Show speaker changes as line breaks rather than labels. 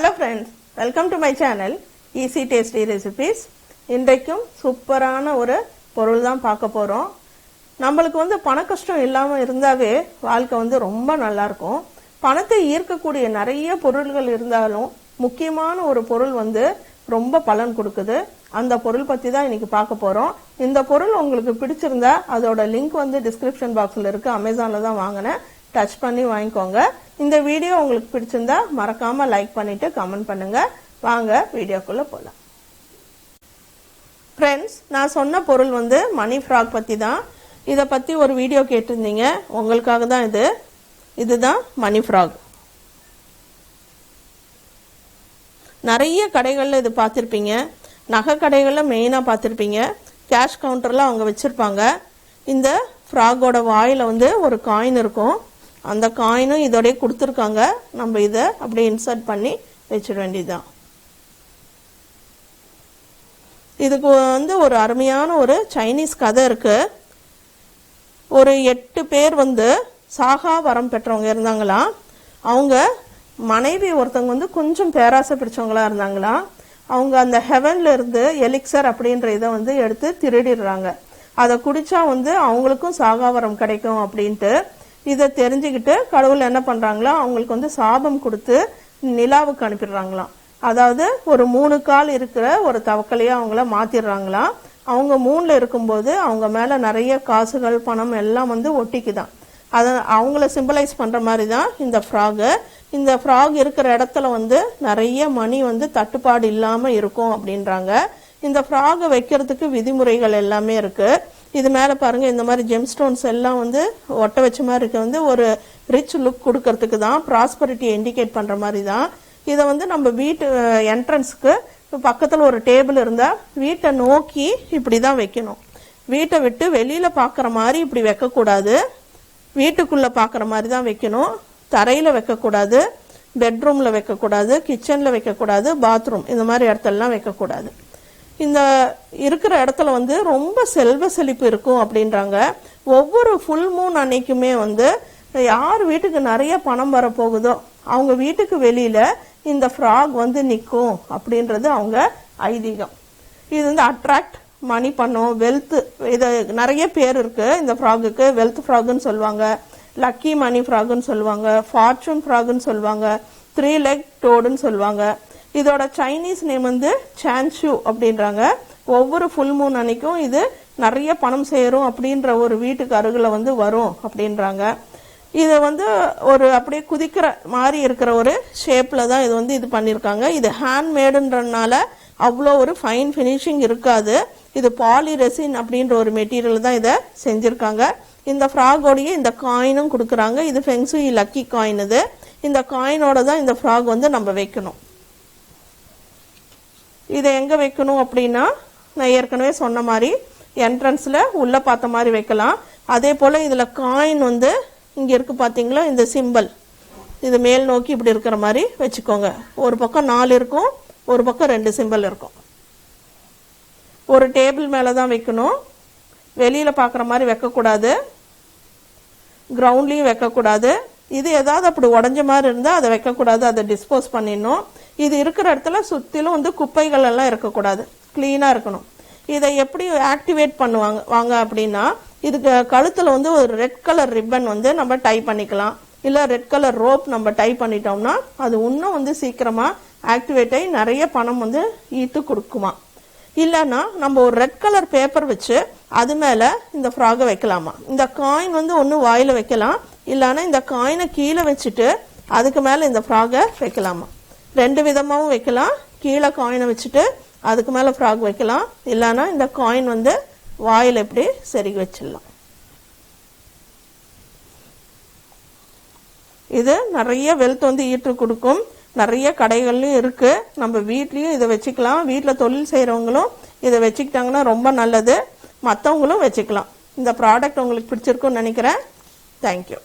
Hello friends welcome to my channel easy tasty recipes இன்றைக்கும் சூப்பரான ஒரு பொருள் தான் பார்க்க போகிறோம் நம்மளுக்கு வந்து பண கஷ்டம் இல்லாமல் இருந்தாவே வாழ்க்கை வந்து ரொம்ப நல்லா இருக்கும். பணத்தை ஈர்க்கக்கூடிய நிறைய பொருள்கள் இருந்தாலும் முக்கியமான ஒரு பொருள் வந்து ரொம்ப பலன் கொடுக்குது. அந்த பொருள் பற்றி தான் இன்னைக்கு பார்க்க போகிறோம் இந்த பொருள் உங்களுக்கு பிடிச்சிருந்தா அதோட லிங்க் வந்து டிஸ்கிரிப்ஷன் பாக்ஸில் இருக்கு. அமேசானில் தான் வாங்கினேன். டச் பண்ணி வாங்கிக்கோங்க. இந்த வீடியோ உங்களுக்கு பிடிச்சிருந்தா மறக்காம லைக் பண்ணிட்டு கமெண்ட் பண்ணுங்க. வாங்க வீடியோக்குள்ள போலாம். ஃப்ரெண்ட்ஸ் நான் சொன்ன பொருள் வந்து மணி ஃப்ராக் பத்தி தான் இதை பத்தி ஒரு வீடியோ கேட்டிருந்தீங்க. உங்களுக்காக தான் இது. இதுதான் மணி ஃப்ராக் நிறைய கடைகளில் இது பார்த்துருப்பீங்க. நகை கடைகளில் மெயினாக பார்த்துருப்பீங்க. கேஷ் கவுண்டரில் அவங்க வச்சுருப்பாங்க. இந்த ஃப்ராகோட வாயில் வந்து ஒரு காயின் இருக்கும். அந்த காயினும் இதோடய கொடுத்துருக்காங்க. நம்ம இதை அப்படியே இன்சர்ட் பண்ணி வச்சிட வேண்டியதுதான். இதுக்கு வந்து ஒரு அருமையான ஒரு சைனீஸ் கதை இருக்குது ஒரு எட்டு பேர் வந்து சாகா வரம் பெற்றவங்க இருந்தாங்களாம். அவங்க மனைவி ஒருத்தவங்க வந்து கொஞ்சம் பேராசை பிடிச்சவங்களா இருந்தாங்களாம். அவங்க அந்த ஹெவன்ல இருந்து எலிக்சர் அப்படின்ற இதை வந்து எடுத்து திருடிடுறாங்க. அதை குடிச்சா வந்து அவங்களுக்கும் சாகாவரம் கிடைக்கும் அப்படின்ட்டு இதை தெரிஞ்சுக்கிட்டு கடவுள் என்ன பண்ணுறாங்களோ அவங்களுக்கு வந்து சாபம் கொடுத்து நிலாவுக்கு அனுப்பிடுறாங்களாம். அதாவது ஒரு மூணு கால் இருக்கிற ஒரு தவக்கலையா அவங்கள மாற்றிடுறாங்களாம் அவங்க மூணில் இருக்கும்போது அவங்க மேலே நிறைய காசுகள் பணம் எல்லாம் வந்து ஒட்டிக்குதான். அதை அவங்கள சிம்பலைஸ் பண்ணுற மாதிரி தான் இந்த ஃப்ராகு இந்த ஃப்ராக் இருக்கிற இடத்துல வந்து நிறைய மணி வந்து தட்டுப்பாடு இல்லாமல் இருக்கும் அப்படின்றாங்க. இந்த ஃப்ராகை வைக்கிறதுக்கு விதிமுறைகள் எல்லாமே இருக்குது இது மேலே பாருங்கள் இந்த மாதிரி ஜெம் ஸ்டோன்ஸ் எல்லாம் வந்து ஒட்ட வச்ச மாதிரி இருக்க. வந்து ஒரு ரிச் லுக் கொடுக்கறதுக்கு தான் ப்ராஸ்பரிட்டியை இண்டிகேட் பண்ணுற மாதிரி தான். இதை வந்து நம்ம வீட்டு என்ட்ரன்ஸுக்கு பக்கத்தில் ஒரு டேபிள் இருந்தால் வீட்டை நோக்கி இப்படி தான் வைக்கணும். வீட்டை விட்டு வெளியில் பார்க்குற மாதிரி இப்படி வைக்கக்கூடாது. வீட்டுக்குள்ளே பார்க்குற மாதிரி தான் வைக்கணும். தரையில் வைக்கக்கூடாது. பெட்ரூமில் வைக்கக்கூடாது. கிச்சனில் வைக்கக்கூடாது. பாத்ரூம் இந்த மாதிரி இடத்துலலாம் வைக்கக்கூடாது. இந்த இருக்கிற இடத்துல வந்து ரொம்ப செல்வ செழிப்பு இருக்கும் அப்படின்றாங்க. ஒவ்வொரு ஃபுல் மூன் அன்னைக்குமே வந்து யார் வீட்டுக்கு நிறைய பணம் வரப்போகுதோ அவங்க வீட்டுக்கு வெளியில இந்த ஃப்ராக் வந்து நிற்கும் அப்படின்றது அவங்க ஐதீகம். இது வந்து அட்ராக்ட் மணி பண்ணும் வெல்த் இது நிறைய பேர் இருக்கு இந்த ஃப்ராகுக்கு வெல்த் ஃப்ராகுன்னு சொல்லுவாங்க லக்கி மணி ஃப்ராகுன்னு சொல்லுவாங்க ஃபார்ச்சூன் ஃப்ராகுன்னு சொல்லுவாங்க த்ரீ லெக் டோடுன்னு சொல்லுவாங்க. இதோட சைனீஸ் நேம் வந்து சான்சு அப்படின்றாங்க. ஒவ்வொரு ஃபுல் மூன் அன்னைக்கும் இது நிறைய பணம் சேரும் அப்படின்ற ஒரு வீட்டுக்கு அருகில் வந்து வரும் அப்படின்றாங்க. இதை வந்து ஒரு அப்படியே குதிக்கிற மாதிரி இருக்கிற ஒரு ஷேப்பில் தான் இது வந்து இது பண்ணியிருக்காங்க. இது ஹேண்ட்மேடுன்றனால அவ்வளோ ஒரு ஃபைன் ஃபினிஷிங் இருக்காது. இது பாலிரெசின் அப்படின்ற ஒரு மெட்டீரியல் தான் இதை செஞ்சுருக்காங்க. இந்த ஃப்ராகோடைய இந்த காயினும் கொடுக்குறாங்க. இது ஃபெங்ஸு லக்கி காயின் இது. இந்த காயினோட தான் இந்த ஃப்ராக் வந்து நம்ம வைக்கணும். இதை எங்கே வைக்கணும் அப்படின்னா நான் ஏற்கனவே சொன்ன மாதிரி என்ட்ரன்ஸில் உள்ளே பார்த்த மாதிரி வைக்கலாம். அதே போல் இதில் காயின் வந்து இங்கே இருக்குது பார்த்தீங்களா இந்த சிம்பல் இது மேல் நோக்கி இப்படி இருக்கிற மாதிரி வச்சுக்கோங்க. ஒரு பக்கம் நாலு இருக்கும் ஒரு பக்கம் ரெண்டு சிம்பல் இருக்கும். ஒரு டேபிள் மேலே தான் வைக்கணும். வெளியில் பார்க்குற மாதிரி வைக்கக்கூடாது. கிரவுண்ட்லேயும் வைக்கக்கூடாது. இது ஏதாவது அப்படி உடஞ்ச மாதிரி இருந்தால் அதை வைக்கக்கூடாது. அதை டிஸ்போஸ் பண்ணிடணும். இது இருக்கிற இடத்துல சுற்றிலும் வந்து குப்பைகள் எல்லாம் இருக்கக்கூடாது. க்ளீனாக இருக்கணும். இதை எப்படி ஆக்டிவேட் பண்ணுவாங்க வாங்க அப்படின்னா இதுக்கு கழுத்தில் வந்து ஒரு ரெட் கலர் ரிப்பன் வந்து நம்ம டை பண்ணிக்கலாம். இல்லை ரெட் கலர் ரோப் நம்ம டை பண்ணிட்டோம்னா அது இன்னும் வந்து சீக்கிரமாக ஆக்டிவேட் ஆகி நிறைய பணம் வந்து ஈட்டு கொடுக்குமா. இல்லைன்னா நம்ம ஒரு ரெட் கலர் பேப்பர் வச்சு அது மேலே இந்த ஃப்ராகை வைக்கலாமா. இந்த காயின் வந்து ஒன்று வாயில் வைக்கலாம். இல்லைன்னா இந்த காயினை கீழே வச்சுட்டு அதுக்கு மேலே இந்த ஃப்ராகை வைக்கலாமா. ரெண்டு விதமாகவும் வைக்கலாம். கீழே காயினை வச்சுட்டு அதுக்கு மேலே ஃப்ராக் வைக்கலாம். இல்லைன்னா இந்த காயின் வந்து வாயில் எப்படி செருகி வச்சிடலாம். இது நிறைய வெல்த் வந்து ஈட்டு கொடுக்கும். நிறைய கடைகள்லையும் இருக்குது நம்ம வீட்லேயும் இதை வச்சுக்கலாம். வீட்டில் தொழில் செய்கிறவங்களும் இதை வச்சுக்கிட்டாங்கன்னா ரொம்ப நல்லது. மற்றவங்களும் வச்சுக்கலாம். இந்த ப்ராடக்ட் உங்களுக்கு பிடிச்சிருக்குன்னு நினைக்கிறேன். தேங்க்யூ